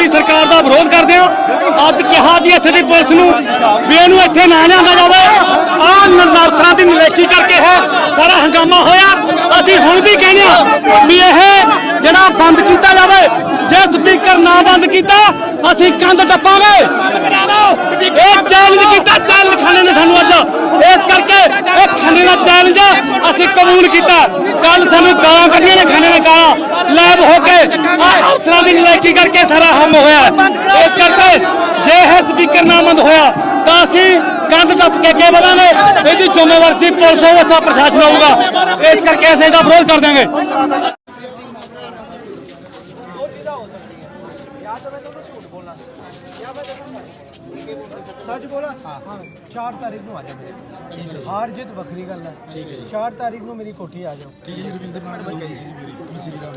ਮੋਦੀ ਸਰਕਾਰ ਦਾ ਵਿਰੋਧ ਕਰਦੇ ਹਾਂ। ਅੱਜ ਕਿਹਾ ਜੀ ਇੱਥੇ ਦੀ ਪੁਲਿਸ ਨੂੰ ਵੀ ਇਹਨੂੰ ਇੱਥੇ ਨਾ ਲਿਆਂਦਾ ਜਾਵੇ। ਆਹ ਨਰਸਰਾਂ ਦੀ ਨਲੇਕੀ ਕਰਕੇ ਹੈ। ਸਾਰਾ ਹੰਗਾਮਾ ਹੋਇਆ। ਅਸੀਂ ਹੁਣ ਵੀ ਕਹਿੰਦੇ ਹਾਂ ਵੀ ਇਹ ਜਿਹੜਾ ਬੰਦ ਕੀਤਾ ਜਾਵੇ, ਜੇ ਸਪੀਕਰ ਨਾ ਬੰਦ ਕੀਤਾ, ਅਸੀਂ ਕੰਧ ਟੱਪਾਂਗੇ। ਇਹ ਚੈਲੰਜ ਕੀਤਾ ਚੈਲੰਜ ਖਾਣੇ ਨੇ ਸਾਨੂੰ ਅੱਜ। ਇਸ ਕਰਕੇ ਇਹ ਖਾਣੇ ਦਾ ਚੈਲੰਜ ਅਸੀਂ ਕਬੂਲ ਕੀਤਾ। ਕੱਲ ਸਾਨੂੰ ਗਾਲਾਂ ਕੱਢੀਆਂ ਨੇ ਖਾਣੇ ਨੇ ਗਾਲਾਂ। ਲੈਬ ਹੋ ਕੇ ਆਹ ਅਫਸਰਾਂ ਦੀ ਨਲਾਇਕੀ ਕਰਕੇ ਸਾਰਾ ਹਮ ਹੋਇਆ ਇਸ ਕਰਕੇ ਜੇ ਇਹ ਸਪੀਕਰ ਨਾ ਬੰਦ ਹੋਇਆ, ਤਾਂ ਅਸੀਂ ਕੰਧ ਟੱਪ ਕੇ ਅੱਗੇ ਵਧਾਂਗੇ। ਇਹਦੀ ਜ਼ਿੰਮੇਵਾਰੀ ਪੁਲਿਸ ਹੋਵੇਗਾ ਪ੍ਰਸ਼ਾਸਨ ਹੋਊਗਾ ਇਸ ਕਰਕੇ ਅਸੀਂ ਇਹਦਾ ਵਿਰੋਧ ਕਰ ਦਿਆਂਗੇ। ਸੱਚ ਬੋਲਾ? ਹਾਂ 4 ਤਾਰੀਖ ਨੂੰ ਆ ਜਾ ਮੇਰੇ ਹਾਰ ਜਿੱਤ ਵੱਖਰੀ ਗੱਲ ਹੈ। ਠੀਕ ਹੈ 4 ਤਾਰੀਖ ਨੂੰ ਮੇਰੀ ਕੋਠੀ ਆ ਜਾਓ। ਠੀਕ ਹੈ ਜੀ ਰਵਿੰਦਰ ਨਾਥ ਸਿੰਘ ਆਈ ਸੀ ਜੀ। ਮੇਰੀ ਮੈਂ ਸ੍ਰੀ ਰਾਮ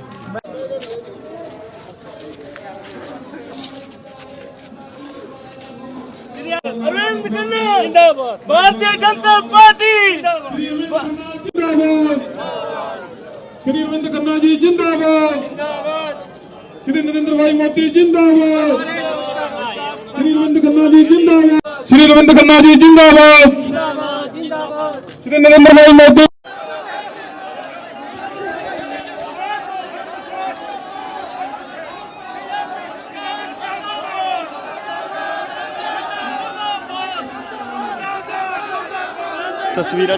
ਅਰਵਿੰਦ ਖੰਨਾ ਜਿੰਦਾਬਾਦ ਭਾਰਤੀ ਜਨਤਾ ਪਾਰਟੀ ਜਿੰਦਾਬਾਦ ਸ਼੍ਰੀ ਅਰਵਿੰਦ ਖੰਨਾ ਜੀ ਜਿੰਦਾਬਾਦ। ਜਿੰਦਾਬਾਦ ਸ਼੍ਰੀ ਨਰਿੰਦਰ ਭਾਈ ਮੋਦੀ ਜਿੰਦਾਬਾਦ। ਸ਼੍ਰੀ ਅਰਵਿੰਦ ਖੰਨਾ ਜੀ ਜਿੰਦਾਬਾਦ। ਸ਼੍ਰੀ ਅਰਵਿੰਦ ਖੰਨਾ ਜੀ ਜਿੰਦਾਬਾਦ। ਸ਼੍ਰੀ ਨਰਿੰਦਰ ਭਾਈ ਮੋਦੀ ਤਸਵੀਰਾਂ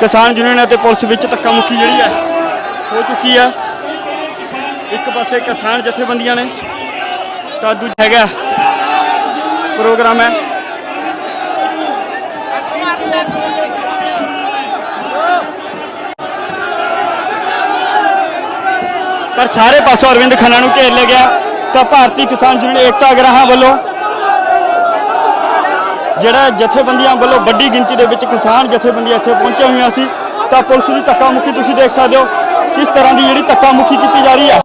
ਕਿਸਾਨ ਯੂਨੀਅਨ ਅਤੇ ਪੁਲਿਸ ਵਿੱਚ ਧੱਕਾ ਮੁੱਕੀ ਜਿਹੜੀ ਹੈ ਹੋ ਚੁੱਕੀ ਹੈ ਇੱਕ ਪਾਸੇ ਕਿਸਾਨ ਜਥੇਬੰਦੀਆਂ ਨੇ, ਤਾਂ ਦੂਜਾ ਹੈਗਾ ਪ੍ਰੋਗਰਾਮ ਹੈ। ਪਰ ਸਾਰੇ ਪਾਸੋਂ ਅਰਵਿੰਦ ਖੰਨਾ ਨੂੰ ਘੇਰ ਲਿਆ ਗਿਆ, ਤਾਂ ਭਾਰਤੀ ਕਿਸਾਨ ਯੂਨੀਅਨ ਏਕਤਾ ਅਗਰਾਹਾਂ ਵੱਲੋਂ ਜਿਹੜਾ ਜਥੇਬੰਦੀਆਂ ਵੱਲੋਂ ਵੱਡੀ ਗਿਣਤੀ ਦੇ ਵਿੱਚ ਕਿਸਾਨ ਜਥੇਬੰਦੀਆਂ ਇੱਥੇ ਪਹੁੰਚੀਆਂ ਹੋਈਆਂ ਸੀ, ਤਾਂ ਪੁਲਿਸ ਦੀ ਧੱਕਾ ਮੁੱਖੀ ਤੁਸੀਂ ਦੇਖ ਸਕਦੇ ਹੋ ਕਿਸ ਤਰ੍ਹਾਂ ਦੀ ਜਿਹੜੀ ਧੱਕਾ ਮੁੱਖੀ ਕੀਤੀ ਜਾ ਰਹੀ ਹੈ।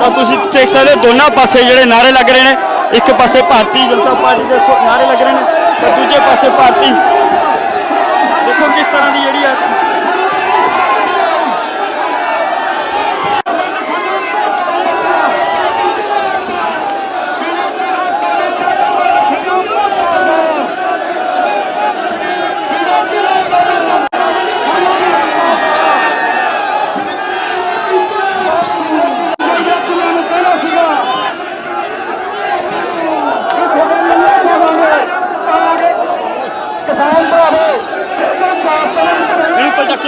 ਤਾਂ ਤੁਸੀਂ ਦੇਖ ਸਕਦੇ ਹੋ ਦੋਨਾਂ ਪਾਸੇ ਜਿਹੜੇ ਨਾਰੇ ਲੱਗ ਰਹੇ ਨੇ, ਇੱਕ ਪਾਸੇ ਭਾਰਤੀ ਜਨਤਾ ਪਾਰਟੀ ਦੇ ਸੋ- ਨਾਰੇ ਲੱਗ ਰਹੇ ਨੇ, ਤਾਂ ਦੂਜੇ ਪਾਸੇ ਭਾਰਤੀ ਦੇਖੋ ਕਿਸ ਤਰ੍ਹਾਂ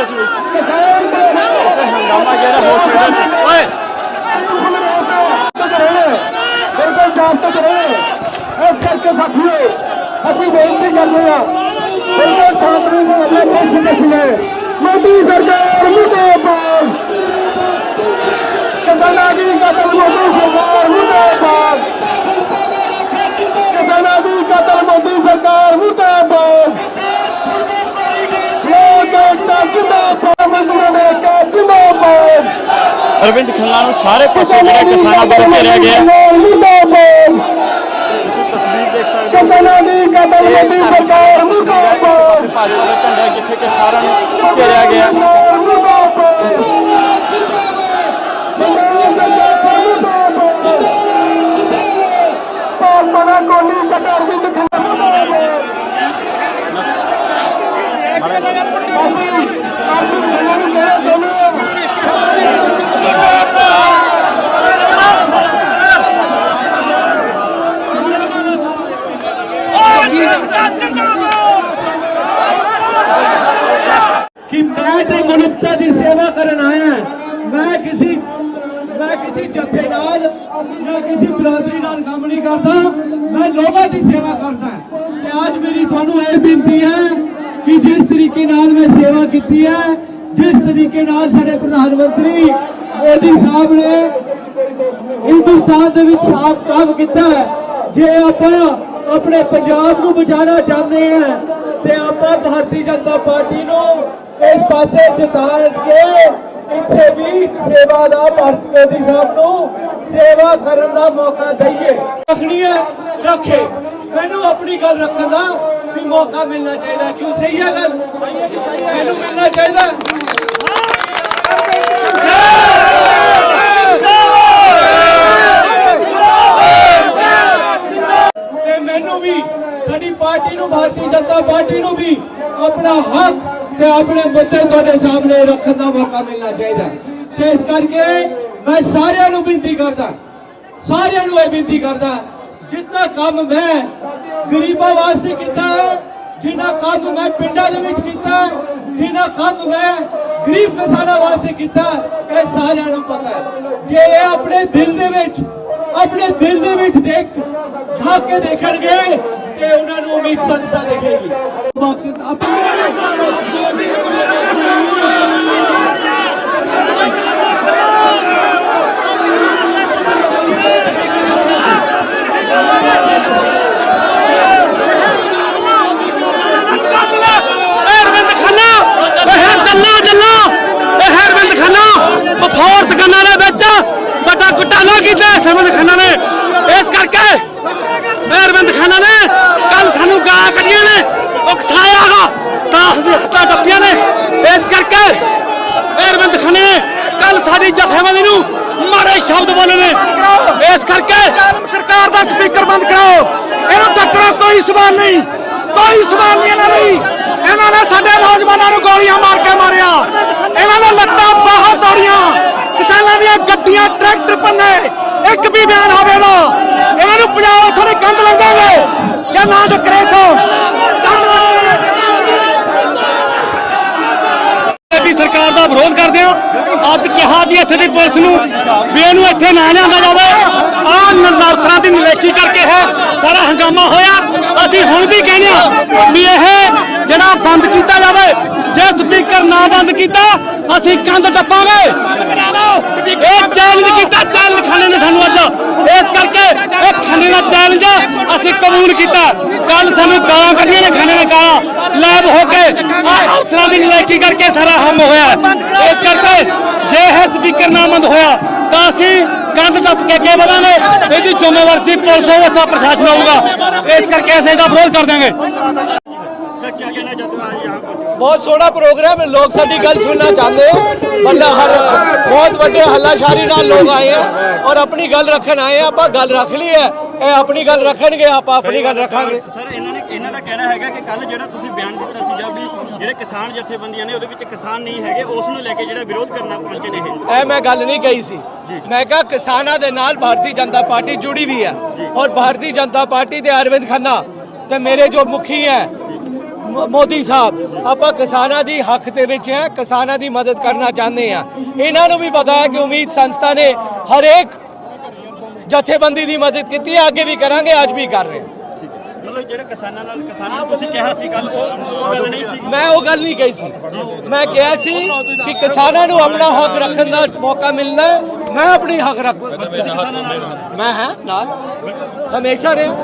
ਦੀ ਜਿਹੜੀ ਹੈ ਬਿਲਕੁਲ ਚੱਕਿਆ ਸੀ ਉੱਥੇ ਹੰਗਾਮਾ ਜਿਹੜਾ ਹੋ ਸਕਦਾ ਸੀ। ਓਏ ਬਿਲਕੁਲ ਸਾਫ਼ ਰਹੇ ਇਸ ਕਰਕੇ ਸਾਥੀਓ ਅਸੀਂ ਬੇਨਤੀ ਕਰਦੇ ਹਾਂ ਬਿਲਕੁਲ ਸਾਹਮਣੇ ਨੂੰ ਅੱਲਾ ਖੁਸ਼ ਨਸਲੇ ਮੋਦੀ ਸਰਕਾਰ ਮੁਰਦਾਬਾਦ ਕਿਸਾਨਾਂ ਦੀ ਕਤਲ ਮੋਦੀ ਸਰਕਾਰ ਮੁਰਦਾਬਾਦ ਕਿਸਾਨਾਂ ਦੀ ਕਤਲ ਮੋਦੀ ਸਰਕਾਰ ਮੁਰਦਾਬਾਦ ਅਰਵਿੰਦ ਖੰਨਾ ਨੂੰ ਸਾਰੇ ਪਾਸੇ ਜਿਹੜਾ ਕਿਸਾਨਾਂ ਵੱਲੋਂ ਘੇਰਿਆ ਗਿਆ। ਤੁਸੀਂ ਤਸਵੀਰ ਦੇਖ ਸਕਦੇ ਹੋ। ਇਹ ਤਸਵੀਰ ਹੈ ਇੱਕ ਪਾਸੇ ਭਾਜਪਾ ਦਾ ਝੰਡਾ ਜਿੱਥੇ ਕਿ ਸਾਰਿਆਂ ਨੂੰ ਘੇਰਿਆ ਗਿਆ ਹੈ। ਪਾਲਣਾ ਕੋਲੀ ਕਟਰ ਦੀ ਕਿ ਮੈਂ ਤੇ ਮਨੁੱਖਤਾ ਦੀ ਸੇਵਾ ਕਰਨ ਆਇਆ ਹਾਂ। ਮੈਂ ਕਿਸੇ ਮੈਂ ਕਿਸੇ ਜਥੇ ਨਾਲ ਜਾਂ ਕਿਸੇ ਬਰਾਦਰੀ ਨਾਲ ਕੰਮ ਨਹੀਂ ਕਰਦਾ, ਮੈਂ ਲੋਕਾਂ ਦੀ ਸੇਵਾ ਕਰਦਾ ਤੇ ਅੱਜ ਮੇਰੀ ਤੁਹਾਨੂੰ ਇਹ ਬੇਨਤੀ ਹੈ ਕਿ ਜਿਸ ਤਰੀਕੇ ਨਾਲ ਮੈਂ ਸੇਵਾ ਕੀਤੀ ਹੈ, ਜਿਸ ਤਰੀਕੇ ਨਾਲ ਸਾਡੇ ਪ੍ਰਧਾਨ ਮੰਤਰੀ ਮੋਦੀ ਸਾਹਿਬ ਨੇ ਹਿੰਦੁਸਤਾਨ ਦੇ ਵਿੱਚ ਸਾਫ਼ ਕੰਮ ਕੀਤਾ ਹੈ। ਜੇ ਆਪਾਂ ਆਪਣੇ ਪੰਜਾਬ ਨੂੰ ਬਚਾਉਣਾ ਚਾਹੁੰਦੇ ਹਾਂ, ਤੇ ਆਪਾਂ ਭਾਰਤੀ ਜਨਤਾ ਪਾਰਟੀ ਨੂੰ ਇਸ ਪਾਸੇ ਜਿਤਾ ਕੇ ਇੱਥੇ ਵੀ ਸੇਵਾ ਦਾ ਭਾਰਤ ਮੋਦੀ ਸਾਹਿਬ ਨੂੰ ਸੇਵਾ ਕਰਨ ਦਾ ਮੌਕਾ ਦਈਏ। ਰੱਖਣੀ ਹੈ ਰੱਖੇ। ਮੈਨੂੰ ਆਪਣੀ ਗੱਲ ਰੱਖਣ ਦਾ ਵੀ ਮੌਕਾ ਮਿਲਣਾ ਚਾਹੀਦਾ। ਕਿਉਂ? ਸਹੀ ਹੈ ਗੱਲ? ਸਹੀ ਹੈ ਜੀ ਸਹੀ ਹੈ? ਮੈਨੂੰ ਮਿਲਣਾ ਚਾਹੀਦਾ। ਤੇ ਮੈਨੂੰ ਵੀ, ਸਾਡੀ ਪਾਰਟੀ ਨੂੰ, ਭਾਰਤੀ ਜਨਤਾ ਪਾਰਟੀ ਨੂੰ ਵੀ ਆਪਣਾ ਹੱਕ ਤੇ ਆਪਣੇ ਮੁੱਦੇ ਤੁਹਾਡੇ ਸਾਹਮਣੇ ਰੱਖਣ ਦਾ ਮੌਕਾ ਮਿਲਣਾ ਚਾਹੀਦਾ। ਤੇ ਇਸ ਕਰਕੇ ਮੈਂ ਸਾਰਿਆਂ ਨੂੰ ਬੇਨਤੀ ਕਰਦਾ, ਸਾਰਿਆਂ ਨੂੰ ਇਹ ਬੇਨਤੀ ਕਰਦਾ, ਜਿੰਨਾ ਕੰਮ ਮੈਂ ਗਰੀਬਾਂ ਵਾਸਤੇ ਕੀਤਾ ਹੈ ਜਿੰਨਾ ਕੰਮ ਮੈਂ ਪਿੰਡਾਂ ਦੇ ਵਿੱਚ ਕੀਤਾ, ਜਿੰਨਾ ਕੰਮ ਮੈਂ ਗਰੀਬ ਕਿਸਾਨਾਂ ਵਾਸਤੇ ਕੀਤਾ, ਇਹ ਸਾਰਿਆਂ ਨੂੰ ਪਤਾ ਹੈ। ਜੇ ਇਹ ਆਪਣੇ ਦਿਲ ਦੇ ਵਿੱਚ ਆਪਣੇ ਦਿਲ ਦੇ ਵਿੱਚ ਦੇਖ, ਝਾਕ ਕੇ ਦੇਖਣਗੇ ਤੇ ਉਹਨਾਂ ਨੂੰ ਉਮੀਦ ਸੱਚਤਾ ਦਿਖੇਗੀ। ਬਾਕੀ ਇਹ ਅਰਵਿੰਦ ਖੰਨਾ ਇਹ ਦੱਲਾ ਦੱਲਾ ਇਹ ਅਰਵਿੰਦ ਖੰਨਾ ਫੋਰਸ ਗੰਨਾ ਦੇ ਵਿੱਚ ਵੱਡਾ ਕੀਤਾ ਇਸ ਅਰਵਿੰਦ ਨੇ। ਇਸ ਕਰਕੇ ਇਹ ਅਰਵਿੰਦ ਨੇ ਕੱਲ ਸਾਨੂੰ ਗਾਲਾਂ ਕੱਢੀਆਂ ਨੇ ਉਕਸਾਇਆਗਾ ਤਾਂ ਅਸੀਂ ਹੱਥਾਂ ਟੱਪੀਆਂ ਨੇ। ਇਸ ਕਰਕੇ ਇਹ ਅਰਵਿੰਦ ਖੰਨੇ ਨੇ ਕੱਲ ਸਾਡੀ ਜਥੇਬੰਦੀ ਨੂੰ ਮਾੜੇ ਸ਼ਬਦ ਬੋਲੇ ਨੇ। ਇਸ ਕਰਕੇ ਸਰਕਾਰ ਦਾ ਸਪੀਕਰ ਬੰਦ ਕਰਾਓ। ਇਹਨੂੰ ਟੱਕਰਾ ਕੋਈ ਸਵਾਲ ਨਹੀਂ ਕੋਈ ਸਵਾਲ ਨਹੀਂ ਇਹਨਾਂ ਲਈ। ਨੇ ਸਾਡੇ ਨੌਜਵਾਨਾਂ ਨੂੰ ਗੋਲੀਆਂ ਮਾਰ ਕੇ ਮਾਰਿਆ। ਇਹਨਾਂ ਨੇ ਲੱਤਾਂ ਬਾਹਰ ਤੋੜੀਆਂ। ਕਿਸਾਨਾਂ ਦੀਆਂ ਗੱਡੀਆਂ, ਟਰੈਕਟਰ ਪੰਨੇ ਇੱਕ ਵੀ ਬਿਆਨ ਹੋਵੇ ਇਹਨਾਂ ਨੂੰ ਪੰਜਾਬ ਉੱਥੋਂ ਦੀ ਕੰਧ ਲਾਉਂਦਾਂਗੇ ਜੇ ਨਾ ਟਕਰੇ ਤੋਂ ਵੀ ਸਰਕਾਰ ਦਾ ਵਿਰੋਧ ਕਰਦੇ ਆ ਅੱਜ ਕਿਹਾ ਦੀ ਇੱਥੇ ਦੀ ਪੁਲਿਸ ਨੂੰ ਵੀ ਇਹਨੂੰ ਇੱਥੇ ਨਾ ਲਿਆਂਦਾ ਜਾਵੇ। ਆ ਨਰਸਰਾਂ ਦੀ ਨਲੇਕੀ ਕਰਕੇ ਹੈ। ਸਾਰਾ ਹੰਗਾਮਾ ਹੋਇਆ। ਅਸੀਂ ਹੁਣ ਵੀ ਕਹਿੰਦੇ ਆ ਵੀ ਇਹ ਜਿਹੜਾ ਬੰਦ ਕੀਤਾ ਜਾਵੇ ਜੇ ਸਪੀਕਰ ਬੰਦ ਕੀਤਾ, ਅਸੀਂ ਕੰਧ ਟੱਪਾਂਗੇ। ਇਹ ਚੈਲੰਜ ਕੀਤਾ ਚੈਲੰਜ ਖਾਣੇ ਨੇ ਸਾਨੂੰ ਅੱਜ। ਇਸ ਕਰਕੇ ਇਹ ਖਾਣੇ ਦਾ ਚੈਲੰਜ ਅਸੀਂ ਕਬੂਲ ਕੀਤਾ। ਕੱਲ ਸਾਨੂੰ ਗਾਲਾਂ ਕੱਢੀਆਂ ਨੇ ਖਾਣੇ ਨੇ ਗਾਲਾਂ। ਲੈਬ ਹੋ ਕੇ ਅਫਸਰਾਂ ਦੀ ਨਲਾਇਕੀ ਕਰਕੇ ਸਾਰਾ ਹਮ ਹੋਇਆ ਇਸ ਕਰਕੇ ਜੇ ਇਹ ਸਪੀਕਰ ਨਾ ਬੰਦ ਹੋਇਆ, ਤਾਂ ਅਸੀਂ ਕੰਧ ਟੱਪ ਕੇ ਅੱਗੇ ਵਧਾਂਗੇ। ਇਹਦੀ ਜ਼ਿੰਮੇਵਾਰੀ ਪੁਲਿਸ ਹੋਵੇ ਪ੍ਰਸ਼ਾਸਨ ਹੋਊਗਾ ਇਸ ਕਰਕੇ ਅਸੀਂ ਇਹਦਾ ਵਿਰੋਧ ਕਰ ਦਾਂਗੇ ਬਹੁਤ ਸੋਹਣਾ ਪ੍ਰੋਗਰਾਮ ਹੈ। ਲੋਕ ਸਾਡੀ ਗੱਲ ਸੁਣਨਾ ਚਾਹੁੰਦੇ ਆ। ਬੰਦਾ ਹਰ ਬਹੁਤ ਵੱਡੇ ਹੱਲਾਸ਼ਾਰੀ ਨਾਲ ਲੋਕ ਆਏ ਆ ਔਰ ਆਪਣੀ ਗੱਲ ਰੱਖਣ ਆਏ ਆ। ਆਪਾਂ ਗੱਲ ਰੱਖ ਲਈ ਹੈ। ਇਹ ਆਪਣੀ ਗੱਲ ਰੱਖਣਗੇ ਆਪਾਂ ਆਪਣੀ ਗੱਲ ਰੱਖਾਂਗੇ। ਸਰ ਇਹਨਾਂ ਨੇ ਇਹਨਾਂ ਦਾ ਕਹਿਣਾ ਹੈਗਾ ਕਿ ਕੱਲ ਜਿਹੜਾ ਤੁਸੀਂ ਬਿਆਨ ਦਿੱਤਾ ਸੀ ਜਾਂ ਵੀ ਜਿਹੜੇ ਕਿਸਾਨ ਜਥੇਬੰਦੀਆਂ ਨੇ ਉਹਦੇ ਵਿੱਚ ਕਿਸਾਨ ਨਹੀਂ ਹੈਗੇ ਉਸ ਨੂੰ ਲੈ ਕੇ ਜਿਹੜਾ ਵਿਰੋਧ ਕਰਨਾ ਪਹੁੰਚੇ ਨੇ ਇਹ। ਇਹ ਮੈਂ ਗੱਲ ਨਹੀਂ ਕਹੀ ਸੀ। ਮੈਂ ਕਿਹਾ ਕਿਸਾਨਾਂ ਦੇ ਨਾਲ ਭਾਰਤੀ ਜਨਤਾ ਪਾਰਟੀ ਜੁੜੀ ਵੀ ਹੈ। ਔਰ ਭਾਰਤੀ ਜਨਤਾ ਪਾਰਟੀ ਦੇ ਅਰਵਿੰਦ ਖੰਨਾ ਤੇ ਮੇਰੇ ਜੋ ਮੁਖੀ ਹੈ ਮੋਦੀ ਸਾਹਿਬ ਆਪਾਂ ਕਿਸਾਨਾਂ ਦੀ ਹੱਕ ਦੇ ਵਿੱਚ ਹੈ ਕਿਸਾਨਾਂ ਦੀ ਮਦਦ ਕਰਨਾ ਚਾਹੁੰਦੇ ਆ ਇਹਨਾਂ ਨੂੰ ਵੀ ਪਤਾ ਹੈ ਕਿ ਉਮੀਦ ਸੰਸਥਾ ਨੇ ਹਰੇਕ ਜਥੇਬੰਦੀ ਦੀ ਮਦਦ ਕੀਤੀ ਹੈ ਅੱਗੇ ਵੀ ਕਰਾਂਗੇ ਅੱਜ ਵੀ ਕਰ ਰਹੇ ਹਾਂ। ਮਤਲਬ ਜਿਹੜੇ ਕਿਸਾਨਾਂ ਨਾਲ ਕਿਸਾਨਾਂ ਨੂੰ ਤੁਸੀਂ ਕਿਹਾ ਸੀ ਕੱਲ ਉਹ ਉਹ ਗੱਲ ਨਹੀਂ ਸੀ। ਮੈਂ ਉਹ ਗੱਲ ਨਹੀਂ ਕਹੀ ਸੀ। ਮੈਂ ਕਿਹਾ ਸੀ ਕਿ ਕਿਸਾਨਾਂ ਨੂੰ ਆਪਣਾ ਹੱਕ ਰੱਖਣ ਦਾ ਮੌਕਾ ਮਿਲਣਾ ਹੈ। ਮੈਂ ਆਪਣੀ ਹੱਕ ਰੱਖ ਮੈਂ ਹਾਂ ਨਾਲ। ਹਮੇਸ਼ਾ ਰਿਹਾ।